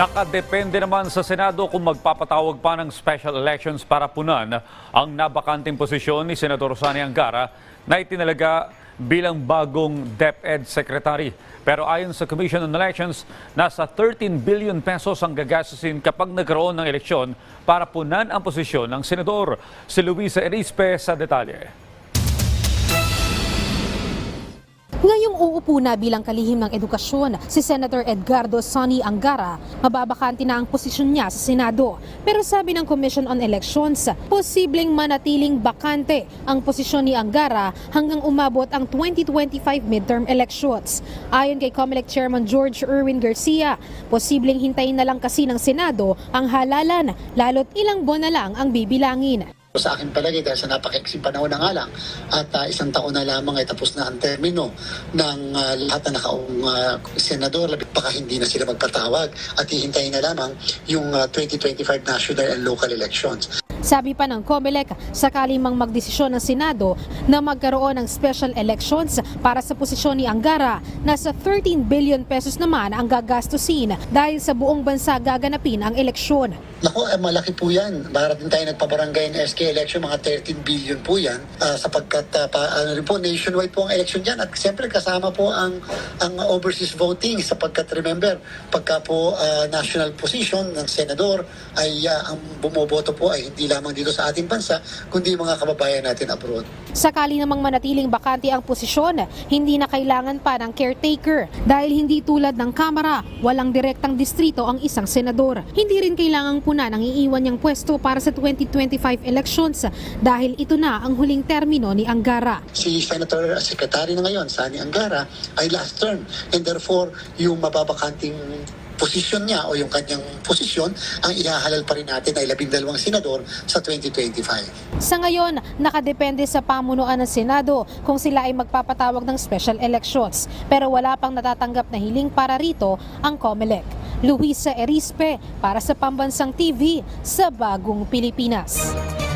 Nakadepende naman sa Senado kung magpapatawag pa ng special elections para punan ang nabakanting posisyon ni Senador Sani Angara na itinalaga bilang bagong DepEd Secretary. Pero ayon sa Commission on Elections, nasa 13 billion pesos ang gagastusin kapag nagkaroon ng eleksyon para punan ang posisyon ng Senador. Si Luisa Erispe sa detalye. Ngayong uupo na bilang kalihim ng edukasyon si Senator Edgardo Sonny Angara, mababakante na ang posisyon niya sa Senado. Pero sabi ng Commission on Elections, posibleng manatiling bakante ang posisyon ni Angara hanggang umabot ang 2025 midterm elections. Ayon kay COMELEC Chairman George Erwin Garcia, posibleng hintayin na lang kasi ng Senado ang halalan, lalo't ilang buwan na lang ang bibilangin. Sa akin palagi dahil sa napakaiksing panahon na nga lang at ah, isang taon na lamang ay tapos na ang termino ng ah, lahat na nakaong ah, senador, labit baka hindi na sila magpatawag at hihintayin na lamang yung ah, 2025 national and local elections. Sabi pa ng COMELEC, sakali mang magdesisyon ng Senado na magkaroon ng special elections para sa posisyon ni Angara, nasa 13 billion pesos naman ang gagastusin dahil sa buong bansa gaganapin ang eleksyon. Naku, eh, malaki po yan. Para din tayo nagpabarangay ng SK election, mga 13 billion po yan. Ah, sapagkat ah, pa, ano rin po, nationwide po ang election dyan. At siyempre kasama po ang, ang overseas voting. Sapagkat remember, pagka po ah, national position ng senador, ay ah, ang bumoboto po ay hindi lamang dito sa ating bansa, kundi mga kababayan natin abroad. Sakali namang manatiling bakante ang posisyon, hindi na kailangan pa ng caretaker dahil hindi tulad ng Kamara, walang direktang distrito ang isang senador. Hindi rin kailangang punan ang iiwan niyang pwesto para sa 2025 elections dahil ito na ang huling termino ni Angara. Si Senator Secretary na ngayon, Sani Angara, ay last term. And therefore, yung mababakanting posisyon niya o yung kanyang posisyon, ang ihahalal pa rin natin ay labindalawang senador sa 2025. Sa ngayon, nakadepende sa pamunuan ng Senado kung sila ay magpapatawag ng special elections. Pero wala pang natatanggap na hiling para rito ang COMELEC. Luisa Erispe para sa Pambansang TV sa Bagong Pilipinas.